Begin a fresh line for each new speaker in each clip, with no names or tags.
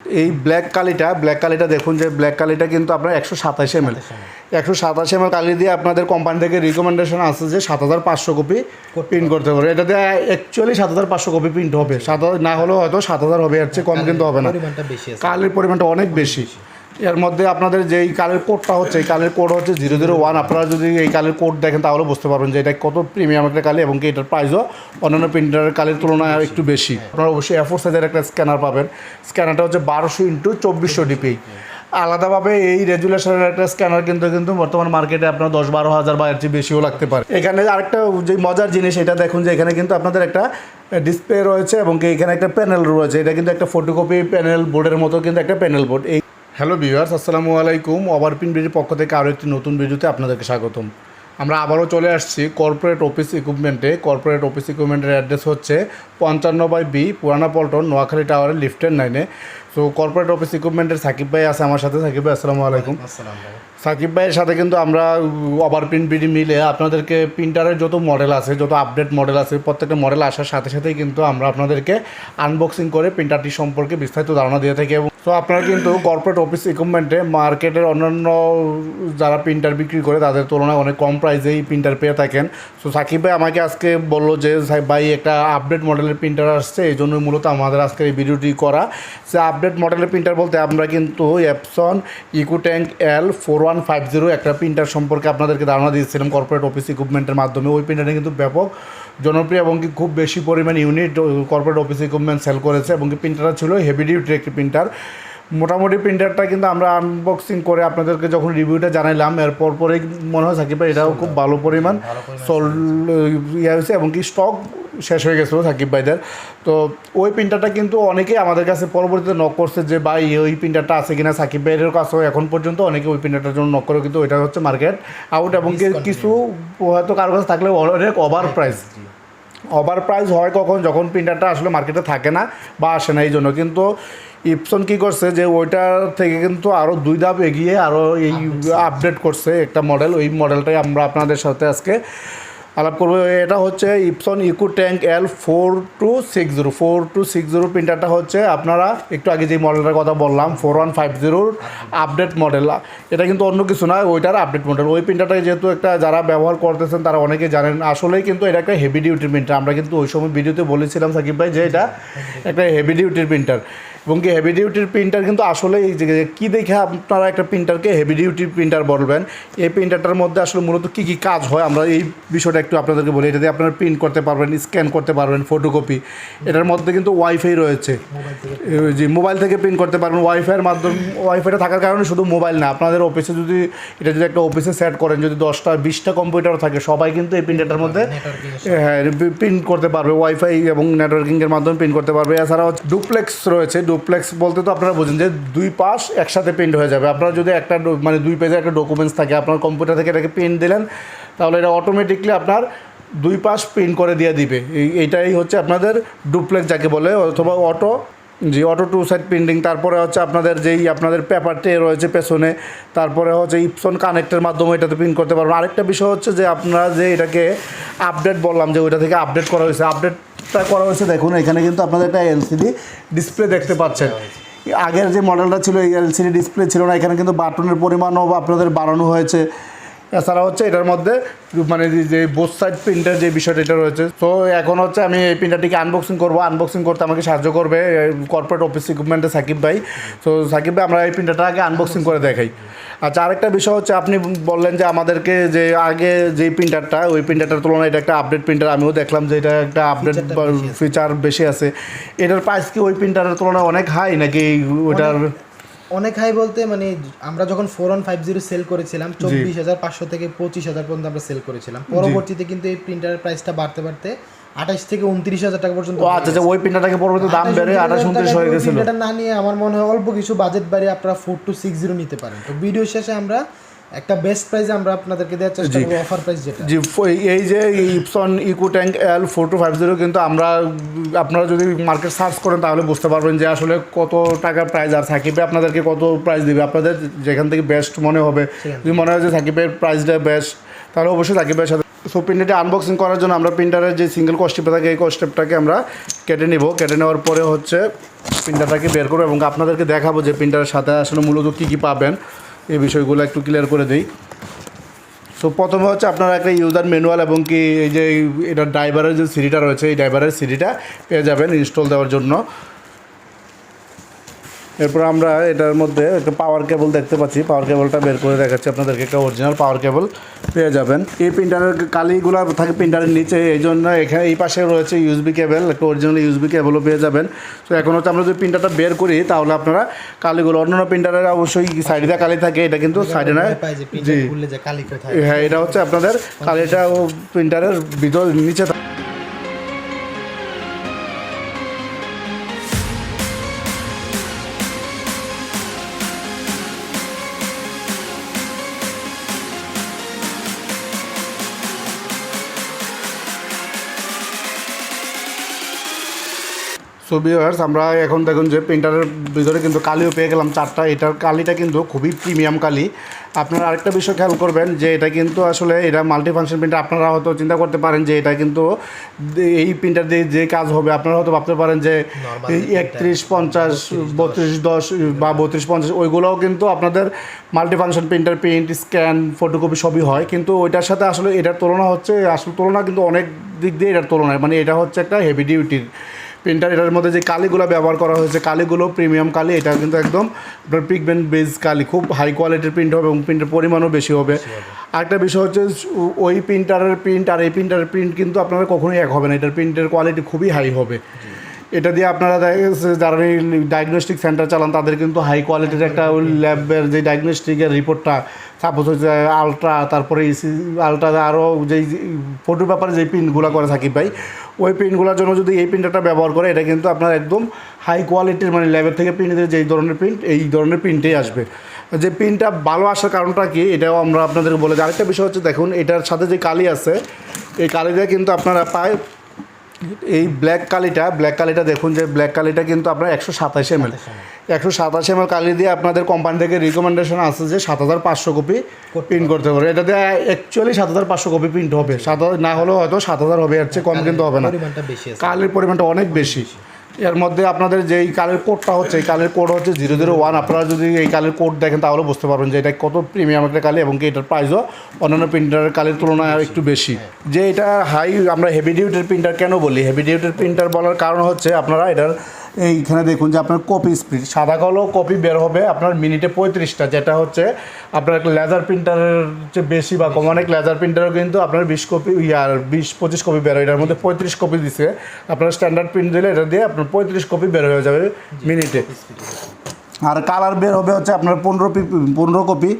এই black কালিটা black কালিটা দেখুন যে ব্ল্যাক কালিটা কিন্তু আপনার একশো সাতাশ এম এল একশো সাতাশ এম এল কালি দিয়ে আপনাদের কোম্পানি থেকে রিকমেন্ডেশন আছে যে সাত হাজার পাঁচশো কপি প্রিন্ট করতে পারে এটাতে অ্যাকচুয়ালি সাত হাজার পাঁচশো কপি প্রিন্ট হবে। সাত হাজার না হলেও হয়তো সাত হাজার হবে এর চেয়ে কম কিন্তু হবে না। কালের পরিমাণটা অনেক বেশি। এর মধ্যে আপনাদের যে এই কালের কোডটা হচ্ছে, এই কালের কোড হচ্ছে জিরো জিরো ওয়ান। আপনারা যদি এই কালের কোড দেখেন, তাহলে বুঝতে পারবেন যে এটা কত প্রিমিয়াম একটা কালি এবং কি এটার প্রাইসও অন্যান্য প্রিন্টারের কালের তুলনায় একটু বেশি। আপনারা অবশ্যই এফোর সাইজের একটা স্ক্যানার পাবেন। স্ক্যানারটা হচ্ছে বারোশো ইন্টু চব্বিশশো ডিপি আলাদাভাবে এই রেজুলেশনের একটা স্ক্যানার কিন্তু কিন্তু বর্তমান মার্কেটে আপনার দশ বারো হাজার বা এর চেয়ে বেশিও লাগতে পারে। এখানে আরেকটা যে মজার জিনিস, এটা দেখুন যে এখানে কিন্তু আপনাদের একটা ডিসপ্লে রয়েছে এবং এখানে একটা প্যানেল রয়েছে। এটা কিন্তু একটা ফটোকপি প্যানেল বোর্ডের মতো কিন্তু একটা প্যানেল বোর্ড এই হ্যালো ভিউয়ার্স আসসালামু আলাইকুম ওভারপিন ব্রিজের পক্ষ থেকে আরও একটি নতুন ভিডিওতে আপনাদেরকে স্বাগতম। আমরা আবারও চলে আসছি কর্পোরেট অফিস ইকুইপমেন্টে কর্পোরেট অফিস ইকুইপমেন্টের অ্যাড্রেস হচ্ছে পঞ্চান্ন বাই বি, পুরানা পল্টন, নোয়াখালী টাওয়ারের লিফটের নাইনে সো কর্পোরেট অফিস ইকুইপমেন্টের সাকিব ভাই আছে আমার সাথে। সাকিব ভাই আসসালামু আলাইকুম। সাকিব ভাইয়ের সাথে কিন্তু আমরা ওভার প্রিন্ট বিডি মিলে আপনাদেরকে প্রিন্টারের যত মডেল আছে যত আপডেট মডেল আছে প্রত্যেকটা মডেল আসার সাথে সাথেই কিন্তু আমরা আপনাদেরকে আনবক্সিং করে প্রিন্টারটি সম্পর্কে বিস্তারিত ধারণা দিয়ে থাকি এবং তো আপনারা কিন্তু কর্পোরেট অফিস ইকুইপমেন্টে মার্কেটের অন্যান্য যারা প্রিন্টার বিক্রি করে তাদের তুলনায় অনেক কম প্রাইসেই প্রিন্টার পেয়ে থাকেন। সো সাকিব ভাই আমাকে আজকে বলল যে ভাই একটা আপডেট মডেলের প্রিন্টার আসছে এই জন্য মূলত আমাদের আজকে এই ভিডিওটি করা। সে আপডেট মডেলের প্রিন্টার বলতে আমরা কিন্তু Epson EcoTank L four one five zero একটা প্রিন্টার সম্পর্কে আপনাদেরকে ধারণা দিয়েছিলাম কর্পোরেট অফিস ইকুইপমেন্টের মাধ্যমে। ওই প্রিন্টারটা কিন্তু ব্যাপক জনপ্রিয় এবং কি খুব বেশি পরিমাণ unit corporate office equipment sale করেছে এবং কি প্রিন্টারটা ছিল হেভি ডিউটি একটি প্রিন্টার। মোটামুটি প্রিন্টারটা কিন্তু আমরা আনবক্সিং করে আপনাদেরকে যখন রিভিউটা জানাইলাম এরপর পরেই মনে হয় সাকিব ভাই এটাও খুব ভালো পরিমাণ সোল ইয়ে হয়েছে এবং কি স্টক শেষ হয়ে গেছিল সাকিব ভাইদের। তো ওই প্রিন্টারটা কিন্তু অনেকেই আমাদের কাছে পরবর্তীতে নক করছে যে ভাই ওই প্রিন্টারটা আছে কিনা সাকিব ভাইয়ের কাছেও এখন পর্যন্ত অনেকে ওই প্রিন্টারটার জন্য নক করে কিন্তু ওইটা হচ্ছে মার্কেট আউট এবং কি কিছু হয়তো কারও কাছে থাকলে অনেক ওভার প্রাইস ওভার প্রাইস হয় কখন? যখন প্রিন্টারটা আসলে মার্কেটে থাকে না বা আসে না এই জন্য কিন্তু ইপসন কী করছে যে ওইটার থেকে কিন্তু আরও দুই ধাপ এগিয়ে আরও এই আপডেট করছে একটা মডেল ওই মডেলটাই আমরা আপনাদের সাথে আজকে আলাপ করব। এটা হচ্ছে Epson Eco Tank L four two six zero four two six zero প্রিন্টারটা হচ্ছে আপনারা একটু আগে যে মডেলটার কথা বললাম ফোর ওয়ান ফাইভ জিরোর আপডেট মডেল এটা কিন্তু অন্য কিছু নয় ওইটার আপডেট মডেল ওই প্রিন্টারটা যেহেতু একটা যারা ব্যবহার করতেছেন তারা অনেকে জানেন আসলেই কিন্তু এটা একটা হেভি ডিউটির প্রিন্টার আমরা কিন্তু ওই সময় ভিডিওতে বলেছিলাম সাকিব ভাই যে এটা একটা হেভি ডিউটির প্রিন্টার এবং কি হেভি ডিউটির প্রিন্টার কিন্তু আসলে এই যে, কী দেখে আপনারা একটা প্রিন্টারকে হেভি ডিউটির প্রিন্টার বলবেন? এই প্রিন্টারটার মধ্যে আসলে মূলত কী কী কাজ হয়? আমরা এই বিষয়টা একটু আপনাদেরকে বলি। এটাতে আপনারা প্রিন্ট করতে পারবেন স্ক্যান করতে পারবেন ফটোকপি এটার মধ্যে কিন্তু ওয়াইফাই রয়েছে। জি মোবাইল থেকে প্রিন্ট করতে পারবেন। ওয়াইফাইয়ের মাধ্যমে ওয়াইফাইটা থাকার কারণে শুধু মোবাইল না, আপনাদের অফিসে যদি, এটা যদি একটা অফিসে সেট করেন, যদি দশটা, বিশটা কম্পিউটার থাকে, সবাই কিন্তু এই প্রিন্টারটার মধ্যে হ্যাঁ প্রিন্ট করতে পারবে। ওয়াইফাই এবং নেটওয়ার্কিংয়ের মাধ্যমে প্রিন্ট করতে পারবে। এছাড়াও ডুপ্লেক্স রয়েছে ডুপ্লেক্স বলতে তো আপনারা বুঝেন যে দুই পাশ একসাথে প্রিন্ট হয়ে যাবে। আপনার যদি একটা মানে দুই পেজে একটা ডকুমেন্টস থাকে, আপনার কম্পিউটার থেকে এটাকে প্রিন্ট দিলেন, তাহলে এটা অটোমেটিকলি আপনার দুই পাশ প্রিন্ট করে দিয়ে দিবে। এই, এইটাই হচ্ছে আপনাদের ডুপ্লেক্স যাকে বলে, অথবা অটো জি অটো টু সাইড প্রিন্টিং তারপরে হচ্ছে আপনাদের যেই আপনাদের পেপার ট্রে রয়েছে পেছনে, তারপরে হচ্ছে ইপসন কানেক্টের মাধ্যমে এটাতে প্রিন্ট করতে পারবেন। আরেকটা বিষয় হচ্ছে যে আপনারা যে এটাকে আপডেট বললাম, যে ওইটা থেকে আপডেট করা হয়েছে আপডেটটা করা হয়েছে, দেখুন, এখানে কিন্তু আপনাদের একটা এলসিডি ডিসপ্লে দেখতে পাচ্ছেন। আগের যে মডেলটা ছিল, এই এলসিডি ডিসপ্লে ছিল না, এখানে কিন্তু বাটনের পরিমাণও আপনাদের বাড়ানো হয়েছে। এছাড়া হচ্ছে এটার মধ্যে মানে যে বোথ সাইড প্রিন্টার যে বিষয়টা এটা রয়েছে। তো এখন হচ্ছে আমি এই প্রিন্টারটিকে আনবক্সিং করব। আনবক্সিং করতে আমাকে সাহায্য করবে কর্পোরেট অফিস ইকুইপমেন্টে সাকিব ভাই। তো সাকিব ভাই আমরা এই প্রিন্টারটা আগে আনবক্সিং করে দেখাই। আচ্ছা আরেকটা বিষয় হচ্ছে আপনি বললেন যে আমাদেরকে যে আগে যে প্রিন্টারটা ওই প্রিন্টারটার তুলনায় এটা একটা আপডেট প্রিন্টার আমিও দেখলাম যে এটা একটা আপডেট ফিচার বেশি আছে। এটার প্রাইস কি ওই প্রিন্টারের তুলনায় অনেক হাই নাকি ওইটার
অনেক হাই বলতে মানে আমরা যখন four one five zero sale করেছিলাম চব্বিশ হাজার পাঁচশো থেকে পঁচিশ হাজার পর্যন্ত আমরা সেল করেছিলাম। পরবর্তীতে কিন্তু এই প্রিন্টারের প্রাইসটা বাড়তে বাড়তে আঠাশ থেকে উনত্রিশ হাজার টাকা পর্যন্ত
আচ্ছা আচ্ছা ওই প্রিন্টারটাকে পরবর্তী দাম বেড়ে আঠাশ উনত্রিশ হয়ে গেছিল।
প্রিন্টারটা না নিয়ে আমার মনে হয় অল্প কিছু বাজেট বাড়িয়ে আপনারা ফোর টু সিক্স জিরো নিতে পারেন। তো ভিডিও শেষে আমরা একটা বেস্ট প্রাইসে আমরা আপনাদেরকে দেওয়ার চেষ্টা করব অফার প্রাইস যেটা।
জি এই যে Epson Eco Tank L four two five zero কিন্তু আমরা আপনারা যদি মার্কেট সার্চ করেন তাহলে বুঝতে পারবেন যে আসলে কত টাকার প্রাইস আর সাকিবে আপনাদেরকে কত প্রাইস দিবে। আপনাদের যেখান থেকে বেস্ট মনে হবে যদি মনে হয় যে সাকিবের প্রাইসটা বেস্ট তাহলে অবশ্যই সাকিবের সাথে সো প্রিন্টারটি আনবক্সিং করার জন্য আমরা প্রিন্টারের যে সিঙ্গেল কস্টেপটা থাকে এই কস্টেপটাকে আমরা কেটে নিব। কেটে নেওয়ার পরে হচ্ছে প্রিন্টারটাকে বের করব এবং আপনাদেরকে দেখাবো যে প্রিন্টারের সাথে আসলে মূলত কী কী পাবেন। এই বিষয়গুলো একটু ক্লিয়ার করে দিই। সো প্রথমে হচ্ছে আপনারা একটা ইউজার ম্যানুয়াল এবং কি এই যে, এটা ড্রাইভারের যে সিডিটা রয়েছে, এই ড্রাইভারের সিডিটা পেয়ে যাবেন ইনস্টল দেওয়ার জন্য। এরপর আমরা এটার মধ্যে একটা পাওয়ার কেবল দেখতে পাচ্ছি। পাওয়ার কেবলটা বের করে দেখাচ্ছি আপনাদেরকে একটা অরিজিনাল পাওয়ার কেবল পেয়ে যাবেন। এই প্রিন্টারের কালিগুলো থাকে প্রিন্টারের নিচে এই জন্য এখানে এই পাশে রয়েছে ইউএসবি কেবল একটা অরিজিনাল ইউএসবি কেবলও পেয়ে যাবেন। তো এখন হচ্ছে আমরা যদি প্রিন্টারটা বের করি তাহলে আপনারা কালিগুলো অন্যান্য প্রিন্টারের অবশ্যই সাইডে কালি থাকে এটা কিন্তু সাইডে
না
জি। হ্যাঁ এটা হচ্ছে আপনাদের কালিটা প্রিন্টারের ভিতর নিচে থাকে। সো ভিউয়ার্স আমরা এখন দেখুন যে প্রিন্টারের ভিতরে কিন্তু কালিও পেয়ে গেলাম চারটা। এটার কালিটা কিন্তু খুবই প্রিমিয়াম কালি। আপনারা আরেকটা বিষয় খেয়াল করবেন যে এটা কিন্তু আসলে এটা মাল্টি ফাংশন প্রিন্টার আপনারা হয়তো চিন্তা করতে পারেন যে এটা কিন্তু এই প্রিন্টার দিয়ে যে কাজ হবে আপনারা হয়তো ভাবতে পারেন যে একত্রিশ পঞ্চাশ বত্রিশ দশ বা বত্রিশ পঞ্চাশ ওইগুলোও কিন্তু আপনাদের multi function printer print scan photocopy সবই হয়। কিন্তু ওইটার সাথে আসলে এটার তুলনা হচ্ছে আসল তুলনা কিন্তু অনেক দিক দিয়ে এটার তুলনায়। মানে এটা হচ্ছে একটা হেভি ডিউটির প্রিন্টার এটার মধ্যে যে কালিগুলো ব্যবহার করা হয়েছে কালিগুলো প্রিমিয়াম কালি এটা কিন্তু একদম আপনার পিগমেন্ট বেস কালি। খুব হাই কোয়ালিটির প্রিন্ট হবে এবং প্রিন্টের পরিমাণও বেশি হবে। আরেকটা বিষয় হচ্ছে ওই প্রিন্টারের প্রিন্ট আর এই প্রিন্টারের প্রিন্ট কিন্তু আপনারা কখনোই এক হবে না। এটার প্রিন্টের কোয়ালিটি খুবই হাই হবে। এটা দিয়ে আপনারা যারা ডায়াগনস্টিক সেন্টার চালান, তাদের কিন্তু হাই কোয়ালিটির একটা ওই ল্যাবের যে ডায়াগনস্টিকের রিপোর্টটা সাপোজ হচ্ছে আলট্রা তারপরে আলট্রা আরও যেই ফটোর ব্যাপারে যে প্রিন্টগুলো করে থাকি ভাই, ওই প্রিন্টগুলোর জন্য যদি এই প্রিন্টারটা ব্যবহার করে, এটা কিন্তু আপনার একদম হাই কোয়ালিটির মানে ল্যাবের থেকে প্রিন্ট যেই ধরনের প্রিন্ট এই ধরনের প্রিন্টেই আসবে। যে প্রিন্টটা ভালো আসার কারণটা কি? এটাও আমরা আপনাদেরকে বলে আরেকটা বিষয় হচ্ছে, দেখুন, এটার সাথে যে কালি আছে, এই কালিটা কিন্তু আপনারা পায় এই ব্ল্যাক কালিটা ব্ল্যাক কালিটা দেখুন যে ব্ল্যাক কালিটা কিন্তু আপনার একশো সাতাশ এম এল। একশো সাতাশ এম এল কালি দিয়ে আপনাদের কোম্পানি থেকে রিকমেন্ডেশন আছে যে সাত হাজার পাঁচশো কপি প্রিন্ট করতে পারে এটাতে অ্যাকচুয়ালি সাত হাজার পাঁচশো কপি প্রিন্ট হবে। সাত হাজার না হলেও হয়তো সাত হাজার হবে এর চেয়ে কম কিন্তু হবে না। কালের পরিমাণটা অনেক বেশি। এর মধ্যে আপনাদের যে এই কালের কোডটা হচ্ছে, এই কালের কোড হচ্ছে জিরো জিরো ওয়ান। আপনারা যদি এই কালের কোড দেখেন, তাহলে বুঝতে পারবেন যে এটা কত প্রিমিয়াম একটা কালে এবং এটার প্রাইসও অন্যান্য প্রিন্টারের কালের তুলনায় একটু বেশি। যে এটা হাই আমরা হেভি ডিউটির প্রিন্টার কেন বলি? হেভি ডিউটির প্রিন্টার বলার কারণ হচ্ছে, আপনারা এটার এইখানে দেখুন যে আপনার কপি স্পিড সাদা কালো কপি বের হবে আপনার মিনিটে পঁয়ত্রিশটা যেটা হচ্ছে আপনার লেজার প্রিন্টারের চেয়ে বেশি বা কম। অনেক লেজার প্রিন্টারও কিন্তু আপনার বিশ কপি ইয়ার বিশ পঁচিশ কপি বের হয়। এটার মধ্যে পঁয়ত্রিশ কপি দিছে। আপনার স্ট্যান্ডার্ড প্রিন্ট দিলে এটা দিয়ে আপনার পঁয়ত্রিশ কপি বের হয়ে যাবে মিনিটে। আর কালার বের হবে হচ্ছে আপনার পনেরো পনেরো কপি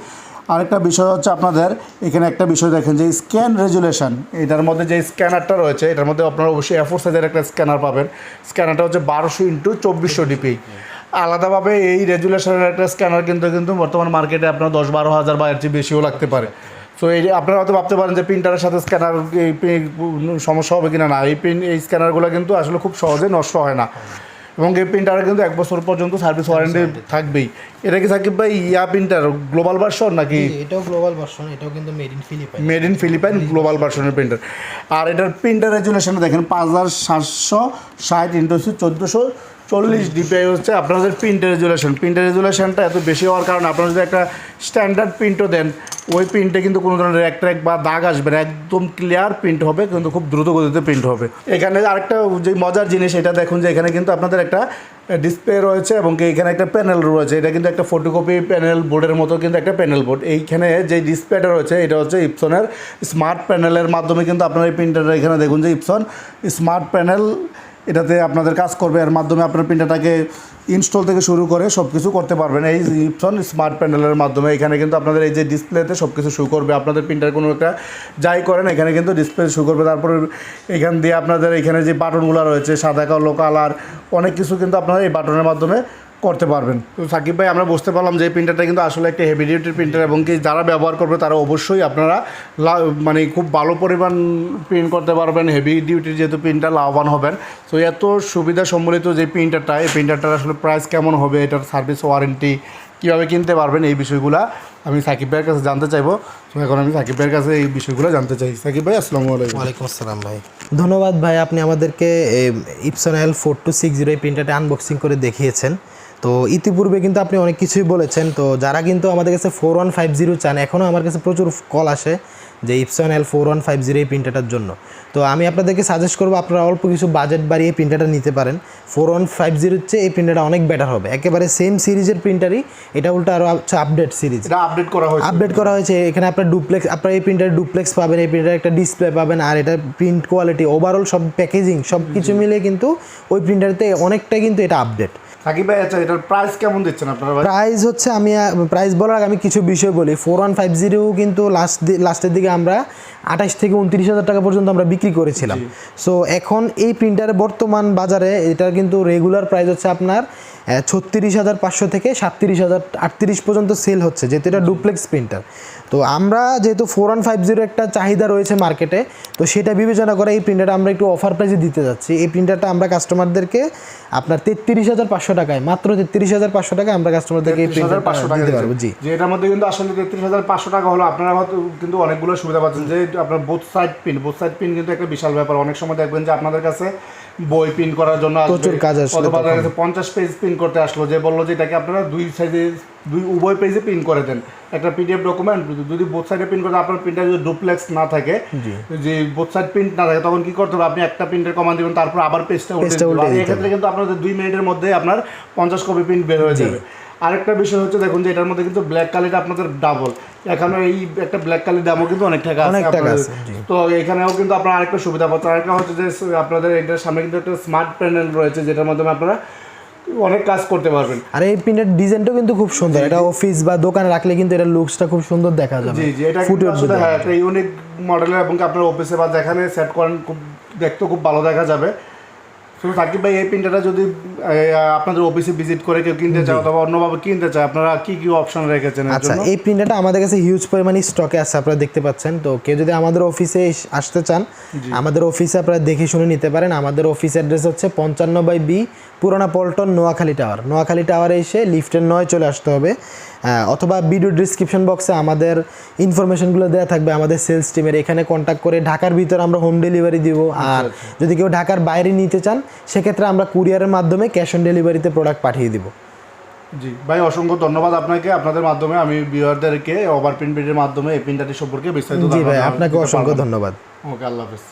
আরেকটা বিষয় হচ্ছে আপনাদের, এখানে একটা বিষয় দেখেন যে স্ক্যান রেজুলেশন এটার মধ্যে যে স্ক্যানারটা রয়েছে, এটার মধ্যে আপনারা অবশ্যই এফোর সাইজের একটা স্ক্যানার পাবেন। স্ক্যানারটা হচ্ছে বারোশো ইন্টু চব্বিশশো ডিপি আলাদাভাবে এই রেজুলেশনের একটা স্ক্যানার কিন্তু কিন্তু বর্তমান মার্কেটে আপনার দশ বারো হাজার বা এর চেয়ে বেশিও লাগতে পারে। সো এই আপনারা হয়তো ভাবতে পারেন যে প্রিন্টারের সাথে স্ক্যানার এই সমস্যা হবে কিনা না? এই প্রিন্ট এই স্ক্যানারগুলো কিন্তু আসলে খুব সহজে নষ্ট হয় না। এবং এই প্রিন্টারে কিন্তু এক বছর পর্যন্ত সার্ভিস ওয়ারেন্টি থাকবেই। এটা কি সাকিব ভাই ইয়া প্রিন্টার গ্লোবাল ভার্সন নাকি?
এটাও গ্লোবাল ভার্সন এটাও কিন্তু made in Philippine
made in Philippine global ভার্সনের প্রিন্টার আর এটার প্রিন্টার রেজুলেশনে দেখেন পাঁচ হাজার সাতশো ষাট ইন্টু চোদ্দোশো চল্লিশ ডিপিআই হচ্ছে আপনাদের প্রিন্টার রেজুলেশন প্রিন্টার রেজুলেশনটা এত বেশি হওয়ার কারণে আপনারা যদি একটা স্ট্যান্ডার্ড প্রিন্টও দেন, ওই প্রিন্টে কিন্তু কোনো ধরনের র্যাক ট্র্যাক বা দাগ আসবে না। একদম ক্লিয়ার প্রিন্ট হবে, কিন্তু খুব দ্রুত গতিতে প্রিন্ট হবে। এখানে আরেকটা যে মজার জিনিস, এটা দেখুন যে এখানে কিন্তু আপনাদের একটা ডিসপ্লে রয়েছে এবং এখানে একটা প্যানেল রয়েছে। এটা কিন্তু একটা ফটোকপি প্যানেল বোর্ডের মতো কিন্তু একটা প্যানেল বোর্ড এইখানে যে ডিসপ্লেটা রয়েছে, এটা হচ্ছে ইপসনের স্মার্ট প্যানেলের মাধ্যমে কিন্তু আপনার এই প্রিন্টারটা এখানে দেখুন যে ইপসন স্মার্ট প্যানেল এটাতে আপনাদের কাজ করবে, এর মাধ্যমে আপনার প্রিন্টারটাকে ইনস্টল থেকে শুরু করে সব কিছু করতে পারবেন। এই ইপসন স্মার্ট প্যানেলের মাধ্যমে এখানে কিন্তু আপনাদের এই যে ডিসপ্লেতে সব কিছু শুরু করবে। আপনাদের প্রিন্টার কোনো একটা যাই করেন, এখানে কিন্তু ডিসপ্লে শুরু করবে। তারপর এখান দিয়ে আপনাদের এখানে যে বাটনগুলো রয়েছে, সাদা কালো কালার অনেক কিছু কিন্তু আপনারা এই বাটনের মাধ্যমে করতে পারবেন। তো সাকিব ভাই আমরা বুঝতে পারলাম যে প্রিন্টারটা কিন্তু আসলে একটা হেভি ডিউটির প্রিন্টার এবং কি যারা ব্যবহার করবে তারা অবশ্যই আপনারা মানে খুব ভালো পরিমাণ প্রিন্ট করতে পারবেন। হেভি ডিউটির যেহেতু প্রিন্টার লাভবান হবেন। তো এত সুবিধা সম্বলিত যে প্রিন্টারটা এই প্রিন্টারটার আসলে প্রাইস কেমন হবে এটার সার্ভিস ওয়ারেন্টি কীভাবে কিনতে পারবেন এই বিষয়গুলো আমি সাকিব ভাইয়ের কাছে জানতে চাইব। তো এখন আমি সাকিব ভাইয়ের কাছে এই বিষয়গুলো জানতে চাই। সাকিব ভাই আসসালামু আলাইকুম।
ওয়ালাইকুম আসসালাম ভাই। ধন্যবাদ ভাই আপনি আমাদেরকে Epson L four two six zero এই প্রিন্টারটা আনবক্সিং করে দেখিয়েছেন। তো ইতিপূর্বে কিন্তু আপনি অনেক কিছুই বলেছেন তো যারা কিন্তু আমাদের কাছে ফোর ওয়ান ফাইভ জিরো চান এখনও আমার কাছে প্রচুর কল আসে যে Epson L four one five zero এই প্রিন্টারটার জন্য। তো আমি আপনাদেরকে সাজেস্ট করব আপনারা অল্প কিছু বাজেট বাড়িয়ে প্রিন্টারটা নিতে পারেন। ফোর ওয়ান ফাইভ জিরোর চেয়ে এই প্রিন্টারটা অনেক বেটার হবে। একেবারে সেম সিরিজের প্রিন্টারই এটা উল্টো আরও হচ্ছে আপডেট সিরিজ।
এটা আপডেট করা হয়েছে।
আপডেট করা হয়েছে এখানে আপনার ডুপ্লেক্স আপনার এই প্রিন্টার ডুপ্লেক্স পাবেন এই প্রিন্টার একটা ডিসপ্লে পাবেন আর এটা প্রিন্ট কোয়ালিটি ওভারঅল সব প্যাকেজিং সব কিছু মিলে কিন্তু ওই প্রিন্টারতে অনেকটাই কিন্তু এটা আপডেট
সাকিব ভাই আচ্ছা এটার প্রাইস কেমন দিচ্ছেন আপনারা
প্রাইস হচ্ছে আমি প্রাইস বলার আগে আমি কিছু বিষয় বলি। ফোর ওয়ান ফাইভ জিরো কিন্তু লাস্ট লাস্টের দিকে আমরা আঠাশ থেকে উনত্রিশ হাজার টাকা পর্যন্ত আমরা বিক্রি করেছিলাম। সো এখন এই প্রিন্টারের বর্তমান বাজারে এটার কিন্তু রেগুলার প্রাইস হচ্ছে আপনার ছত্রিশ হাজার পাঁচশো থেকে সাতত্রিশ হাজার আটত্রিশ পর্যন্ত সেল হচ্ছে যেহেতু এটা ডুপ্লেক্স প্রিন্টার তো আমরা যেহেতু ফোর ওয়ান ফাইভ জিরো একটা চাহিদা রয়েছে মার্কেটে তো সেটা বিবেচনা করে এই প্রিন্টারটা আমরা একটু অফার প্রাইসে দিতে যাচ্ছি। এই প্রিন্টারটা আমরা কাস্টমারদেরকে আপনার তেত্রিশ হাজার পাঁচশো টাকায় মাত্র তেত্রিশ হাজার পাঁচশো টাকায় আমরা কাস্টমারদেরকে এই
প্রিন্টার পাঁচশো টাকা
দিতে পারব জি।
যে এটার মধ্যে কিন্তু আসলে তেত্রিশ হাজার পাঁচশো টাকা হলো আপনারা হয়তো কিন্তু অনেকগুলো সুবিধা পাচ্ছেন। যে আপনার both side pin both side pin কিন্তু একটা বিশাল ব্যাপার। অনেক সময় দেখবেন যে আপনাদের কাছে বই প্রিন্ট করার জন্য
প্রচুর কাজ আসলো
অথবা দেখা কাছে পঞ্চাশ পেজ প্রিন্ট করতে আসলো যে বলল যে এটাকে আপনারা দুই সাইজে দুই উভয় পেজে প্রিন্ট করে দেন। একটা পিডিএফ ডকুমেন্ট যদি বোথ সাইডে প্রিন্ট করতে আপনার প্রিন্টার যদি ডুপ্লেক্স না থাকে যে বোথ সাইড প্রিন্ট না থাকে তখন কি করতে হবে? আপনি একটা প্রিন্টের কমান্ড দিবেন তারপর আবার পেজটা উল্টে আর এক্ষেত্রে কিন্তু আপনাদের দুই মিনিটের মধ্যে আপনার পঞ্চাশ কপি প্রিন্ট বের হয়ে যাবে। আরেকটা বিষয় হচ্ছে দেখুন যে এটার মধ্যে কিন্তু ব্ল্যাক কালিটা আপনাদের ডাবল এখানে এই একটা ব্ল্যাক কালির দামও কিন্তু অনেক টাকা আছে
অনেক টাকা আছে,
তো এখানেও কিন্তু আপনারা আরেকটা সুবিধা পাচ্ছেন। আরেকটা হচ্ছে যে আপনাদের এটার সামনে কিন্তু একটা স্মার্ট প্যানেল রয়েছে যেটার মাধ্যমে আপনারা অনেক কাজ করতে পারবেন।
আর এই প্রিন্টার ডিজাইনটাও কিন্তু খুব সুন্দর। এটা অফিস বা দোকানে রাখলে কিন্তু এটা লুকসটা খুব সুন্দর দেখা যাবে।
জি জি এটা
ফুটে উঠবে
হ্যাঁ একটা ইউনিক মডেলের এবং আপনার অফিসে বা যেখানে সেট করেন খুব দেখতে খুব ভালো দেখা যাবে। শুধু সাকিব ভাই এই প্রিন্টারটা যদি আপনাদের অফিসে ভিজিট করে কেউ কিনতে চায় অথবা অন্যভাবে কিনতে চায় আপনারা কি কি অপশন রেখেছেন
আচ্ছা এই প্রিন্টারটা আমাদের কাছে হিউজ পরিমাণে স্টকে আছে আপনারা দেখতে পাচ্ছেন। তো কেউ যদি আমাদের অফিসে আসতে চান আমাদের অফিসে আপনারা দেখে শুনে নিতে পারেন। আমাদের অফিস অ্যাড্রেস হচ্ছে পঞ্চান্ন বাই বি পুরানা পল্টন নোয়াখালী টাওয়ার নোয়াখালী টাওয়ারে এসে লিফটের নয় চলে আসতে হবে। অথবা ভিডিও ডিসক্রিপশন বক্সে আমাদের ইনফরমেশনগুলো দেওয়া থাকবে আমাদের সেলস টিমের এখানে কন্ট্যাক্ট করে ঢাকার ভিতর আমরা হোম ডেলিভারি দিব। আর যদি কেউ ঢাকার বাইরে নিতে চান সেক্ষেত্রে আমরা কুরিয়ারের মাধ্যমে ক্যাশ অন ডেলিভারিতে প্রোডাক্ট পাঠিয়ে দিব।
জি ভাই অসংখ্য ধন্যবাদ আপনাকে। আপনাদের মাধ্যমে আমি বিয়ারদেরকে ওভার প্রিন্ট প্রিন্টের মাধ্যমে এই প্রিন্টারটি সম্পর্কে বিস্তারিত
জি ভাই আপনাকে অসংখ্য ধন্যবাদ।
ওকে আল্লাহ হাফেজ।